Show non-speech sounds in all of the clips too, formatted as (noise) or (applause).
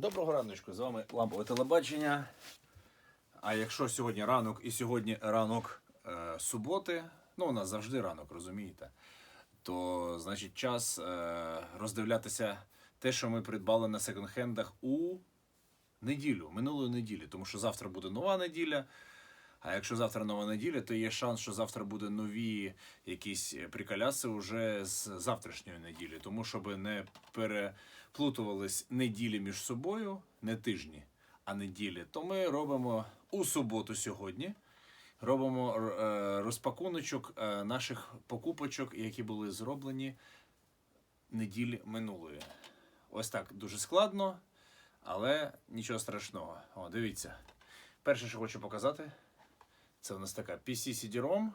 Доброго раночку, з вами лампове телебачення. А якщо сьогодні ранок і сьогодні ранок е, суботи, ну у нас завжди ранок, розумієте, то значить час е, роздивлятися те, що ми придбали на секонд-хендах у неділю, минулої неділі, тому що завтра буде нова неділя. А якщо завтра нова неділя, то є шанс, що завтра буде нові якісь приколяси вже з завтрашньої неділі. Тому щоб не переплутувались неділі між собою, не тижні, а неділі, то ми робимо у суботу сьогодні. Робимо е, розпакуночок е, наших покупочок, які були зроблені неділі минулої. Ось так дуже складно, але нічого страшного. О, дивіться. Перше, що хочу показати, це у нас така PC CD-ROM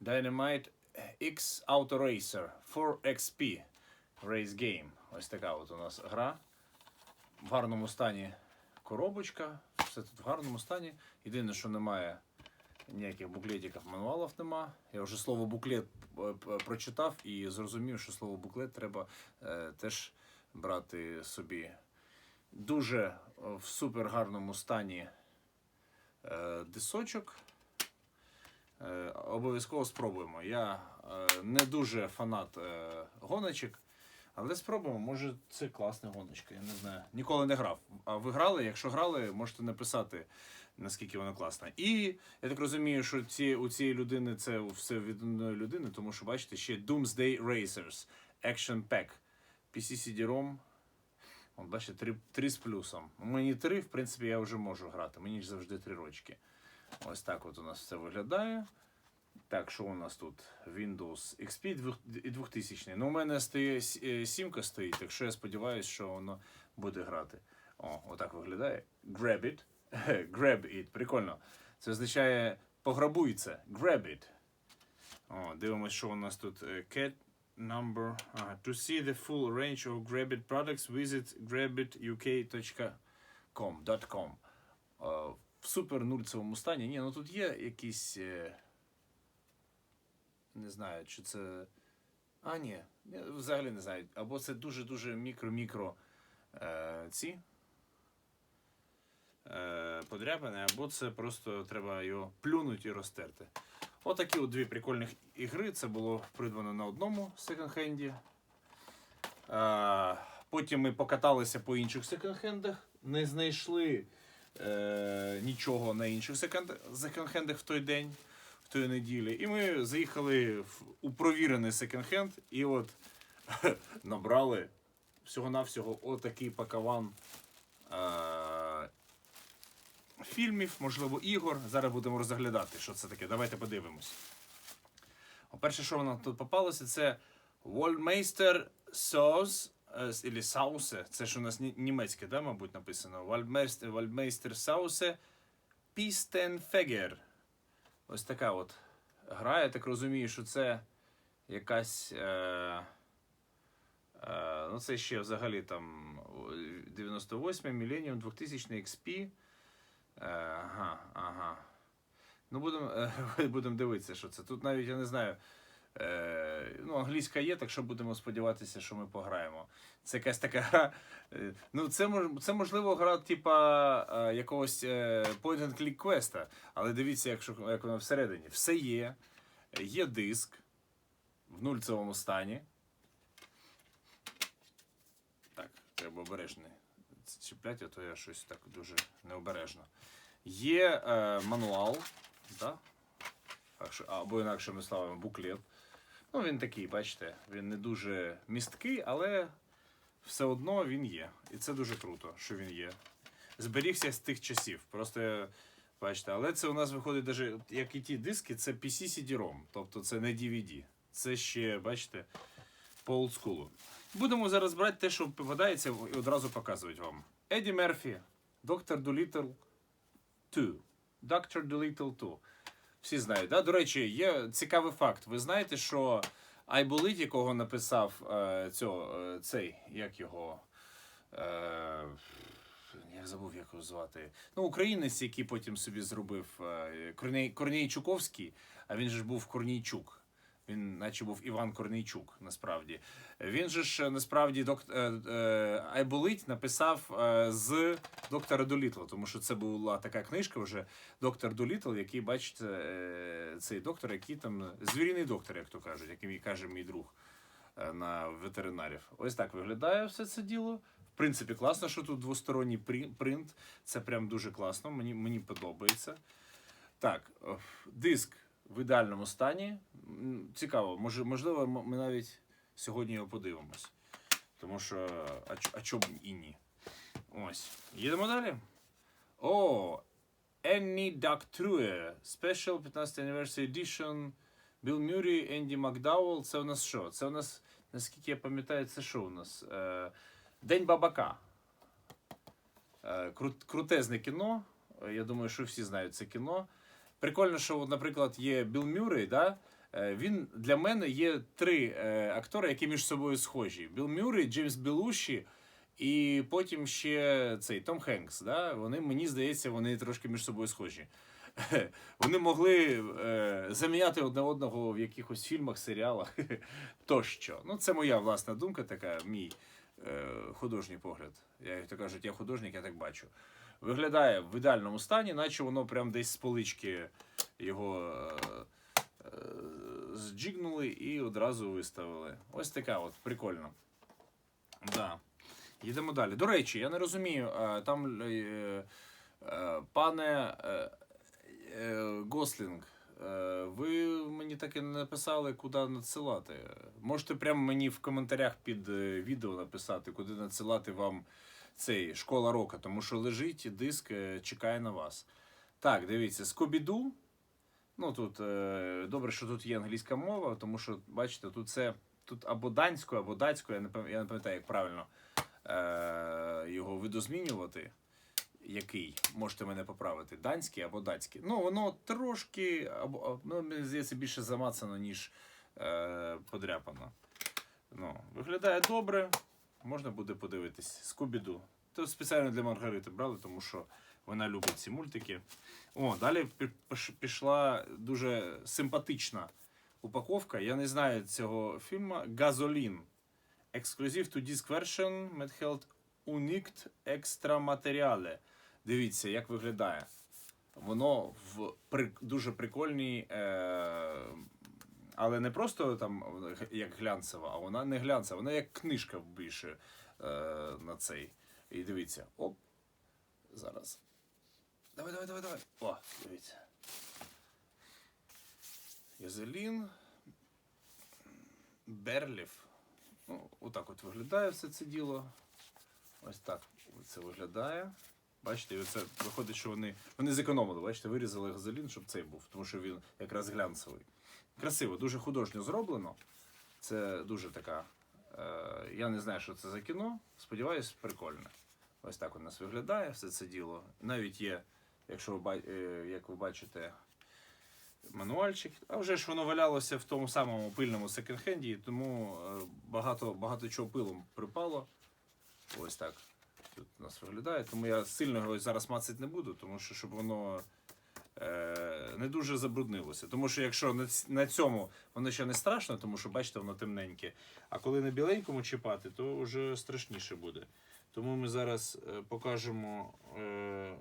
Dynamite X Auto Racer 4XP Race Game. Ось така от у нас гра. В гарному стані коробочка. Все тут в гарному стані. Єдине, що немає ніяких буклетиків, мануалів нема. Я вже слово буклет е, прочитав і зрозумів, що слово буклет треба е, теж брати собі. Дуже е, в супер гарному стані е, дисочок. Е, обов'язково спробуємо. Я не дуже фанат гоночок, але спробуємо. Може, це класна гоночка, я не знаю. Ніколи не грав. А ви грали? Якщо грали, можете написати, наскільки вона класна. І я так розумію, що ці, у цієї людини це все від одної людини, тому що бачите, ще Doomsday Racers Action Pack PC CD-ROM. От бачите, 3, 3 з плюсом. Мені 3, в принципі, я вже можу грати. Мені ж завжди 3 рочки. Ось так от у нас все виглядає. Так, що у нас тут? Windows XP 2000. Ну, у мене стоїть с- е, сімка стоїть, так що я сподіваюся, що воно буде грати. О, отак виглядає. Grab it. (laughs) Grab it. Прикольно. Це означає пограбуй це. Grab it. О, дивимось, що у нас тут. Е, Cat number. Ага. To see the full range of Grabit products, visit grabituk.com. Е, В супер нульцевому стані. Ні, ну тут є якісь. Не знаю, чи це. А, ні, ні, взагалі не знаю. Або це дуже-дуже мікро-мікро е, ці е, подряпини, або це просто треба його плюнути і розтерти. Отакі от дві прикольних ігри. Це було придбано на одному секонд-хенді. Е, потім ми покаталися по інших секонд-хендах, не знайшли е, нічого на інших секонд- секонд-хендах в той день, в той неділі. І ми заїхали у провірений секонд-хенд і от (laughs) набрали всього-навсього отакий пакаван е, фільмів, можливо, ігор. Зараз будемо розглядати, що це таке. Давайте подивимось. Перше, що воно тут попалося, це Wallmeister Sauce, е, или Саусе. Це ж у нас німецьке, да, мабуть, написано. Wallmeister Sauce Pistenfeger. Ось така от гра. Я так розумію, що це якась. Е, е, ну, це ще взагалі там 98 Millennium 2000 XP. Е, ага, ага. Ну, будемо е, (laughs) будем дивитися, що це. Тут навіть я не знаю. Е, ну, англійська є, так що будемо сподіватися, що ми пограємо. Це якась така гра. е, Ну, це, це можливо гра, типа е, якогось point and click квеста. Але дивіться, якщо, як воно всередині. Все є. Є диск в нульцевому стані. Так, треба обережно чіпляти, а то я щось так дуже необережно. Є е, мануал, да? Або інакшими словами, буклет. Ну, він такий, бачите, він не дуже місткий, але все одно він є. І це дуже круто, що він є. Зберігся з тих часів. Просто бачите, але це у нас виходить, даже, як і ті диски, це PC CD-ROM, тобто це не DVD. Це ще, бачите, по олдскулу. Будемо зараз брати те, що попадається, і одразу показувати вам. Еді Мерфі, Доктор Dolittle 2. Dr. Dolittle 2. Всі знають. Да? До речі, є цікавий факт. Ви знаєте, що Айболит, якого написав е, цього, е, цей, як його. Е, я забув, як його звати. Ну, українець, який потім собі зробив е, Корней, Корній Чуковський, а він же ж був Корнійчук. Він, наче був Іван Корнійчук, насправді. Він же ж е, насправді док... е, е, Айболить написав з доктора Долітла, тому що це була така книжка вже Доктор Долітл, який, бачите, цей доктор, який там звіріний доктор, як то кажуть, який мій- каже мій друг на ветеринарів. Ось так виглядає все це діло. В принципі, класно, що тут двосторонній принт. Це прям дуже класно. Мені, мені подобається. Так, диск в ідеальному стані. Цікаво, може, можливо, ми навіть сьогодні його подивимось. Тому що, а, чому і ні? Ось. Їдемо далі. О, Annie Duck True. Special 15 Anniversary Edition. Білл Мюррей, Енді Макдауелл. Це у нас що? Це у нас, наскільки я пам'ятаю, це що у нас? Е, День бабака. Е, крут, крутезне кіно. Е, Я думаю, що всі знають це кіно. Прикольно, що, наприклад, є Білл Мюррей, да? Е, Він для мене є три е, актори, які між собою схожі: Білл Мюррей, Джеймс Белуші і потім ще цей Том Хенкс. Да? Вони, мені здається, вони трошки між собою схожі. (laughs) Вони могли е, заміняти одне одного в якихось фільмах, серіалах (laughs) тощо. Ну, це моя власна думка, така, мій е, художній погляд. Я то кажуть, я художник, я так бачу. Виглядає в ідеальному стані, наче воно прям десь з полички його е, е, зджигнули і одразу виставили. Ось така от, прикольно. Да. Їдемо далі. До речі, я не розумію, е, там е, е, пане е, е, Гослінг, е, ви мені так і не написали, куди надсилати. Можете прямо мені в коментарях під е, відео написати, куди надсилати вам цей школа рока, тому що лежить диск, е, чекає на вас. Так, дивіться, Скобіду. Ну тут е, добре, що тут є англійська мова, тому що, бачите, тут це тут або данською, або датською, я не пам- я не пам'ятаю, як правильно е, його видозмінювати. Який можете мене поправити? Данський або датський. Ну, воно трошки, або, ну, мені здається, більше замацано, ніж е, подряпано. Ну, виглядає добре. Можна буде подивитись. Скубіду. То спеціально для Маргарити брали, тому що вона любить ці мультики. О, далі пішла дуже симпатична упаковка. Я не знаю цього фільму. Газолін. Exclusive to disc version Medheld Unikt Extra Materiale. Дивіться, як виглядає. Воно в при, дуже прикольній, е, але не просто там як глянцева, а вона не глянцева, вона як книжка більше е, на цей. І дивіться, оп. Зараз. Давай, давай, давай, давай. О, дивіться. Язелін. Берлів. Ну, отак от виглядає все це діло. Ось так це виглядає. Бачите, і оце виходить, що вони, вони зекономили, бачите, вирізали газолін, щоб цей був, тому що він якраз глянцевий. Красиво, дуже художньо зроблено. Це дуже така. Е, я не знаю, що це за кіно. Сподіваюсь, прикольне. Ось так у нас виглядає все це діло. Навіть є, якщо ви, е, як ви бачите, мануальчик. А вже ж воно валялося в тому самому пильному секонд-хенді, тому е, багато, багато чого пилом припало. Ось так. Тут у нас виглядає. Тому я сильно його зараз мацати не буду, тому що щоб воно не дуже забруднилося. Тому що якщо на, цьому воно ще не страшно, тому що бачите, воно темненьке. А коли на біленькому чіпати, то вже страшніше буде. Тому ми зараз е, покажемо. Е,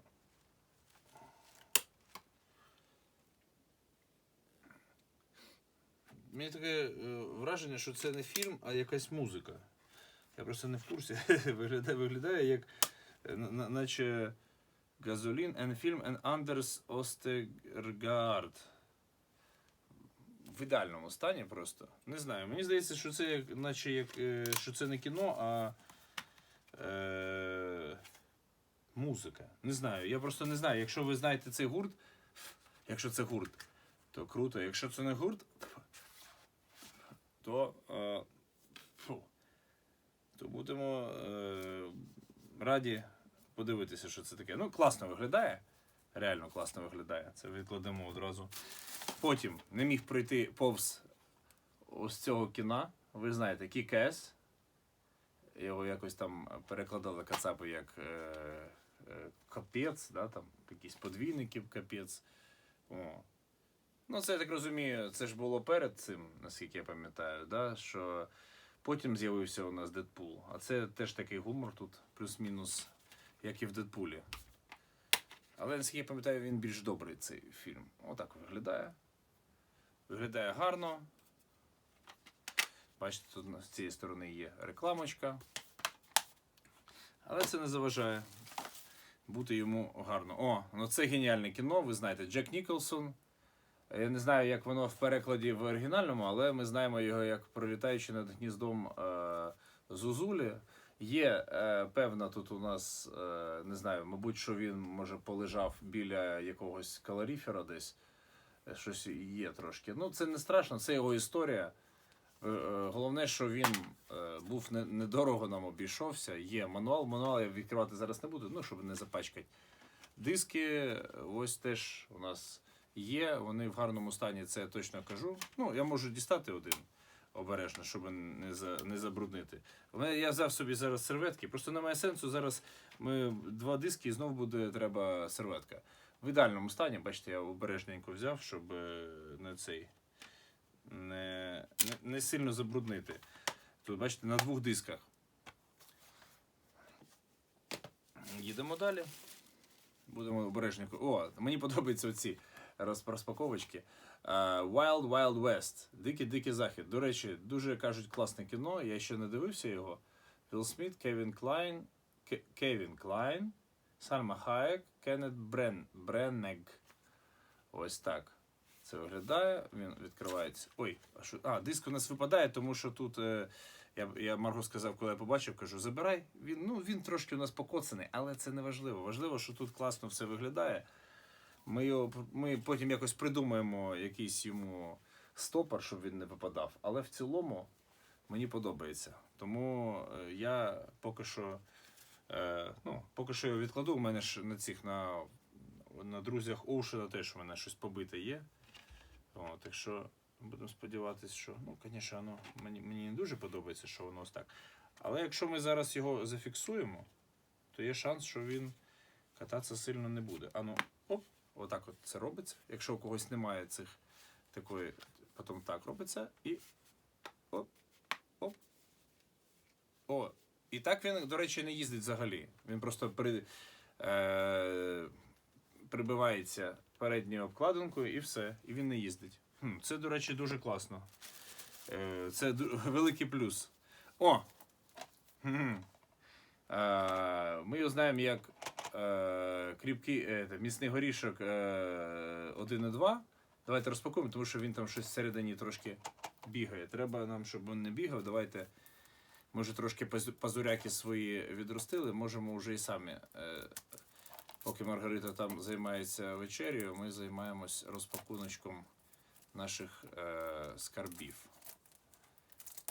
Мені таке е, враження, що це не фільм, а якась музика. Я просто не в курсі. (laughs) виглядає, виглядає як е, на- на- наче Газолін and Film and Anders Ostegard. В ідеальному стані просто. Не знаю. Мені здається, що це як, наче як, е, що це не кіно, а е, музика. Не знаю. Я просто не знаю. Якщо ви знаєте цей гурт, якщо це гурт, то круто. Якщо це не гурт, то, е, то будемо е, раді подивитися, що це таке. Ну, класно виглядає. Реально класно виглядає. Це відкладемо одразу. Потім не міг пройти повз ось цього кіна. Ви знаєте, Кікес. Його якось там перекладали кацапи як е, е, капець, да, там якісь подвійників капець. О. Ну, це я так розумію, це ж було перед цим, наскільки я пам'ятаю, да? що потім з'явився у нас Дедпул. А це теж такий гумор тут, плюс-мінус, як і в Дедпулі. Але наскільки я пам'ятаю, він більш добрий цей фільм. Отак виглядає. Виглядає гарно. Бачите, тут з цієї сторони є рекламочка. Але це не заважає бути йому гарно. О, ну це геніальне кіно. Ви знаєте, Джек Ніколсон. Я не знаю, як воно в перекладі в оригінальному, але ми знаємо його як пролітаючи над гніздом е, Зузулі. Є е, певна тут у нас, е, не знаю, мабуть, що він може полежав біля якогось калоріфера десь. Е, Щось є трошки. Ну, це не страшно, це його історія. Е, е, Головне, що він був не- недорого нам обійшовся. Є мануал. Мануал я відкривати зараз не буду, ну, щоб не запачкати. Диски ось теж у нас є. Вони в гарному стані, це я точно кажу. Ну, я можу дістати один обережно, щоб не, за, не забруднити. Я взяв собі зараз серветки. Просто немає сенсу. Зараз ми два диски і знов буде треба серветка. В ідеальному стані, бачите, я обережненько взяв, щоб е, не цей не, не, не сильно забруднити. Тут, бачите, на двох дисках. Їдемо далі. Будемо обережненько. О, мені подобаються оці розпаковочки. Е, Wild Wild West. Дикий Дикий Захід. До речі, дуже кажуть класне кіно. Я ще не дивився його. Філ Сміт, Кевін Клайн, Кевін Клайн, Сальма Хаєк, Кеннет Брен, Бреннег. Ось так. Це виглядає. Він відкривається. Ой, а що? А, диск у нас випадає, тому що тут. Е, я, я Марго сказав, коли я побачив, кажу, забирай. Він, ну, він трошки у нас покоцаний, але це не важливо. Важливо, що тут класно все виглядає. Ми, його, ми потім якось придумаємо якийсь йому стопор, щоб він не випадав. Але в цілому мені подобається. Тому е, я поки що, е, ну, поки що його відкладу. У мене ж на цих на, на друзях Оушена теж у мене щось побите є. О, так що будемо сподіватися, що ну, звісно, воно мені, мені не дуже подобається, що воно ось так. Але якщо ми зараз його зафіксуємо, то є шанс, що він кататися сильно не буде. А ну, оп, отак от це робиться. Якщо у когось немає цих такої, потім так робиться і оп, оп. О, і так він, до речі, не їздить взагалі. Він просто при, е, прибивається передньою обкладинкою і все. І він не їздить. Хм, це, до речі, дуже класно. Е, це великий плюс. О! Хм. Е, ми його знаємо як кріпкий, е, міцний горішок е, 1,2. Давайте розпакуємо, тому що він там щось всередині трошки бігає. Треба нам, щоб він не бігав. Давайте, може, трошки пазуряки свої відростили, можемо вже і самі. Е, поки Маргарита там займається вечерю, ми займаємось розпакуночком наших е, скарбів.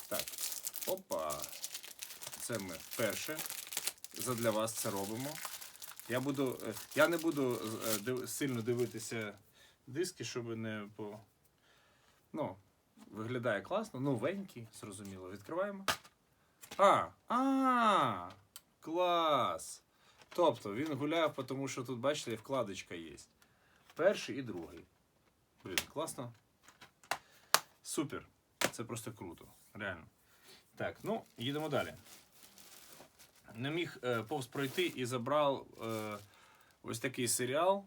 Так, опа. Це ми вперше. Задля вас це робимо. Я, буду, е, я не буду е, сильно дивитися диски, щоб не по. Ну, виглядає класно, новенький, зрозуміло. Відкриваємо. А! А! Клас! Тобто він гуляв, тому що тут, бачите, вкладочка є. Перший і другий. Блін, класно. Супер. Це просто круто. Реально. Так, ну, їдемо далі. Не міг е, повз пройти і забрав е, ось такий серіал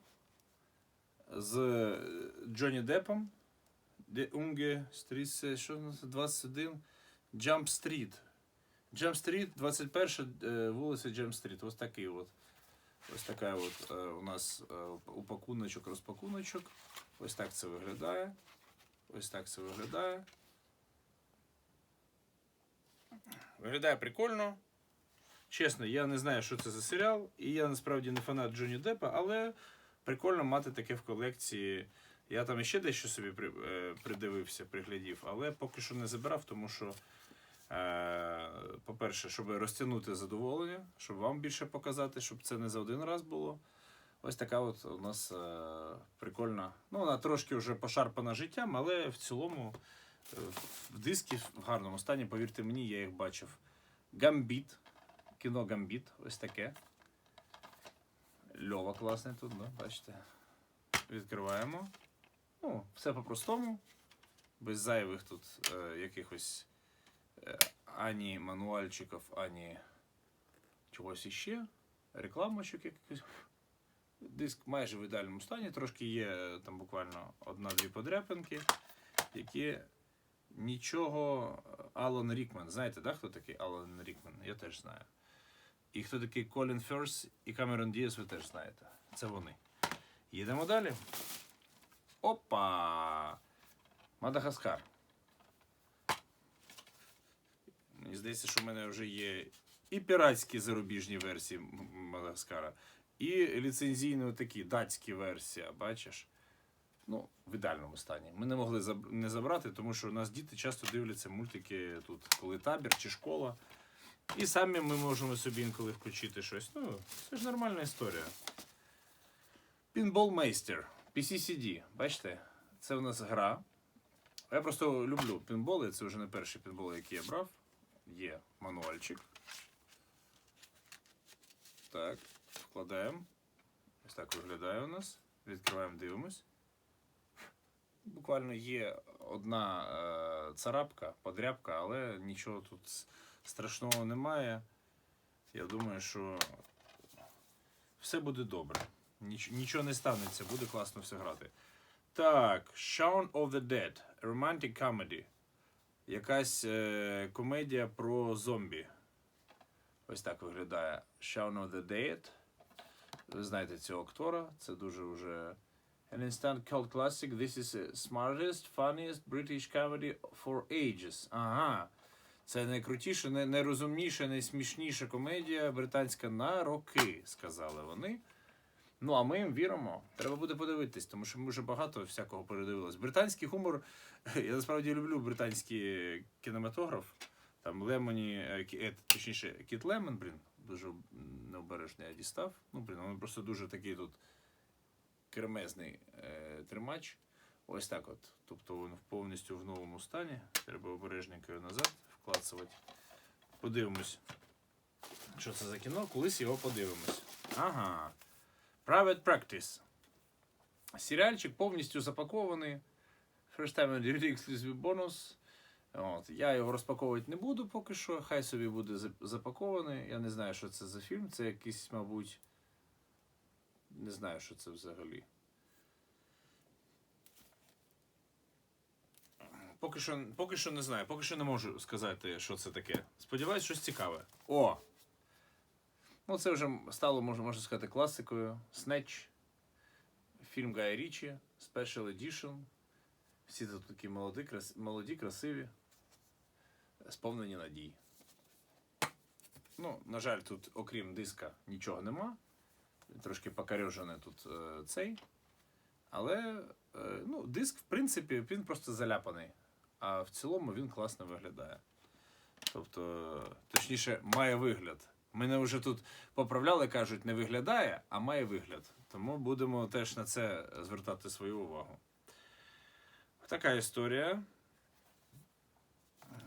з е, Джонні Деппом. Де Унге Стрісе, що у 21? Jump Street. Jump Street, 21 е, вулиця Jump Street. Ось такий от. Ось така от е, у нас е, упакуночок, розпакуночок. Ось так це виглядає. Ось так це виглядає. Виглядає прикольно. Чесно, я не знаю, що це за серіал, і я насправді не фанат Джонні Деппа, але прикольно мати таке в колекції. Я там іще дещо собі е, придивився, приглядів, але поки що не забирав, тому що, е, по-перше, щоб розтягнути задоволення, щоб вам більше показати, щоб це не за один раз було. Ось така от у нас е, прикольна. Ну, вона трошки вже пошарпана життям, але в цілому в диски в гарному стані, повірте мені, я їх бачив. Гамбіт. Кіно Гамбіт, ось таке. Льова класний тут, да? бачите. Відкриваємо. Ну, все по-простому, без зайвих тут е, якихось е, ані мануальчиків, ані чогось іще, рекламочок якихось. Диск майже в ідеальному стані, трошки є е, там буквально одна-дві подряпинки, які нічого. Алан Рікман. Знаєте, да, хто такий Алан Рікман? Я теж знаю. І хто такий Колін Ферс і Камерон Діас, ви теж знаєте. Це вони. Їдемо далі. Опа! Мадагаскар. Мені здається, що в мене вже є і піратські зарубіжні версії Мадагаскара, і ліцензійно такі датські версії, бачиш? Ну, в ідеальному стані. Ми не могли не забрати, тому що у нас діти часто дивляться мультики тут, коли табір чи школа. І самі ми можемо собі інколи включити щось. Ну, це ж нормальна історія. Pinball Meister, PCCD. Бачите, це в нас гра. Я просто люблю пінболи, це вже не перший пінбол, який я брав. Є мануальчик. Так, вкладаємо. Ось так виглядає у нас. Відкриваємо, дивимось. Буквально є одна е, царапка, подряпка, але нічого тут страшного немає. Я думаю, що все буде добре. Ніч, нічого не станеться, буде класно все грати. Так, Shaun of the Dead. Romantic comedy. Якась е, комедія про зомбі. Ось так виглядає. Shaun of the Dead. Ви знаєте цього актора. Це дуже вже. An instant cult classic. This is the smartest, funniest British comedy for ages. Ага. Це найкрутіша, най- найрозумніша, найсмішніша комедія британська на роки, сказали вони. Ну, а ми їм віримо. Треба буде подивитись, тому що ми вже багато всякого передивились. Британський гумор. (laughs) Я насправді люблю британський кінематограф. Там Лемоні, е, е, точніше, Кіт Лемон, блін, дуже необережно я дістав. Ну, блін, він просто дуже такий тут кермезний е, тримач. Ось так от. Тобто він повністю в новому стані. Треба обережненько назад вклацувати. Подивимось, що це за кіно. Колись його подивимось. Ага. Private Practice. Серіальчик повністю запакований. First time and exclusive bonus. От. Я його розпаковувати не буду поки що. Хай собі буде запакований. Я не знаю, що це за фільм. Це якийсь, мабуть. Не знаю, що це взагалі. Поки що, поки що не знаю, поки що не можу сказати, що це таке. Сподіваюсь, щось цікаве. О! Ну, це вже стало, можна, можна сказати, класикою. Snatch. Фільм Гая Річі, Special Edition. Всі тут такі молоді, крас... молоді красиві, сповнені надій. Ну, на жаль, тут, окрім диска, нічого нема. Трошки покарьожений тут е, цей. Але е, ну, диск, в принципі, він просто заляпаний. А в цілому він класно виглядає. Тобто, точніше, має вигляд. Мене вже тут поправляли, кажуть, не виглядає, а має вигляд. Тому будемо теж на це звертати свою увагу. Така історія. Е,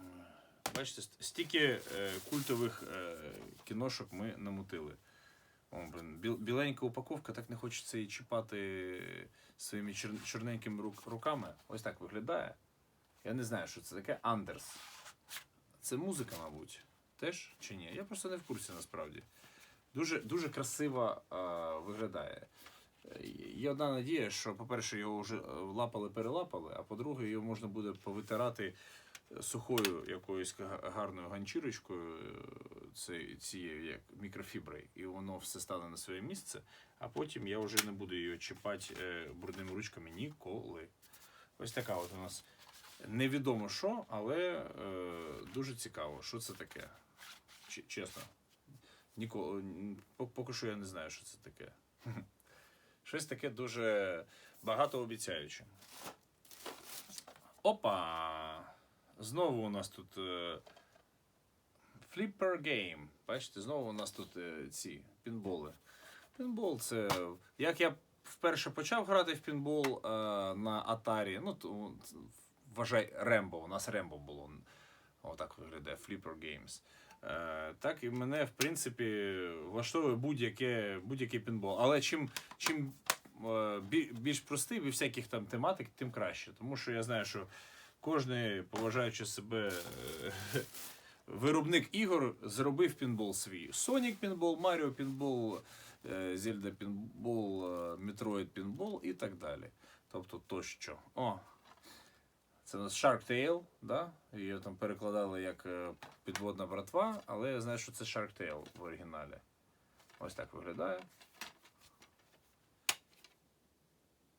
Бачите, стільки е, культових е, кіношок ми намутили. О, блин, біленька упаковка, так не хочеться її чіпати своїми чорненькими руками. Ось так виглядає. Я не знаю, що це таке. Андерс. Це музика, мабуть. Теж чи ні? Я просто не в курсі насправді. Дуже, дуже красиво е, виглядає. Є одна надія, що, по-перше, його вже е, лапали-перелапали, а по-друге, його можна буде повитирати сухою якоюсь гарною ганчірочкою, е, цією як мікрофіброю, і воно все стане на своє місце, а потім я вже не буду її чіпати е, брудними ручками ніколи. Ось така от у нас невідомо що, але е, дуже цікаво, що це таке. Ч- чесно. Ніколи, поки що я не знаю, що це таке. (laughs) Щось таке дуже багатообіцяюче. Опа! Знову у нас тут е, Flipper Game. Бачите, знову у нас тут е, ці пінболи. Пінбол це. Як я вперше почав грати в пінбол е, на Atari, ну, то, вважай Рембо, у нас Рембо було. Отак виглядає Flipper Games. Е, так і мене, в принципі, влаштовує будь-який пінбол. Але чим, чим е, більш простий, без всяких там тематик, тим краще. Тому що я знаю, що кожен, поважаючи себе е, виробник ігор, зробив пінбол свій. Sonic пінбол, Mario пінбол, Zelda пінбол, Metroid пінбол і так далі. Тобто тощо. О, це у нас Shark Tale, да? Її там перекладали як е, підводна братва, але я знаю, що це Shark Tale в оригіналі. Ось так виглядає.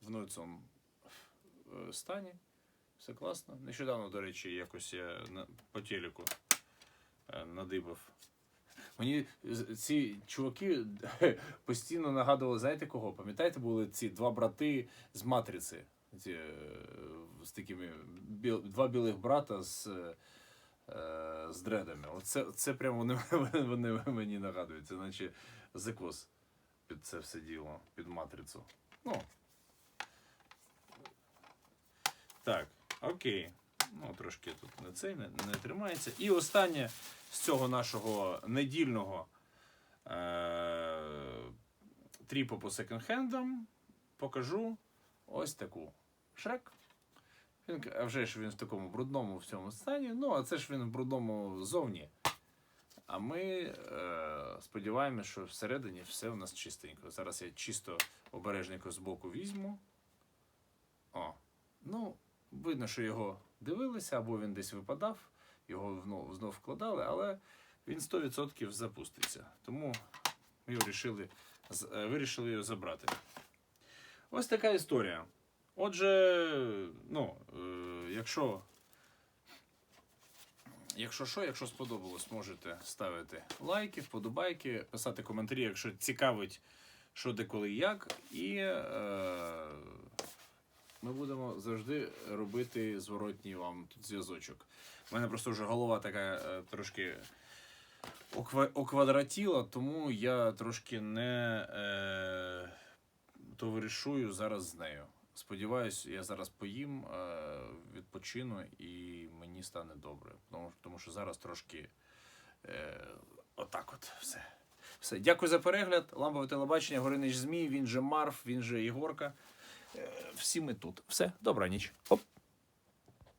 В новому е, стані. Все класно. Нещодавно, до речі, якось я по телеку е, надибав. Мені ці чуваки постійно нагадували, знаєте кого? Пам'ятаєте, були ці два брати з матриці? Ці, е, з такими біл, два білих брата з, е, з дредами. Оце, це прямо вони, (laughs) вони мені нагадують. Це наче закос під це все діло, під матрицю. Ну. Так, окей. Ну, трошки тут не цей не, не тримається. І останнє з цього нашого недільного е- тріпу по секонд-хендам покажу ось таку шрек. Він, а вже ж він в такому брудному в стані. Ну, а це ж він в брудному зовні. А ми е, сподіваємося, що всередині все у нас чистенько. Зараз я чисто обережненько з боку візьму. О, ну, видно, що його дивилися, або він десь випадав, його знов, знов вкладали, але він 100% запуститься. Тому ми вирішили, е, вирішили його забрати. Ось така історія. Отже, ну, е, якщо, якщо що, якщо сподобалось, можете ставити лайки, вподобайки, писати коментарі, якщо цікавить, що де коли як. І е, ми будемо завжди робити зворотній вам тут зв'язочок. У мене просто вже голова така е, трошки оквадратіла, тому я трошки не е, товаришую зараз з нею. Сподіваюсь, я зараз поїм, е, відпочину і мені стане добре. Тому, тому що зараз трошки е, отак от все. Все. Дякую за перегляд. Лампове телебачення, Горинич Змій, він же Марф, він же Ігорка. Е, всі ми тут. Все, добра ніч. Оп.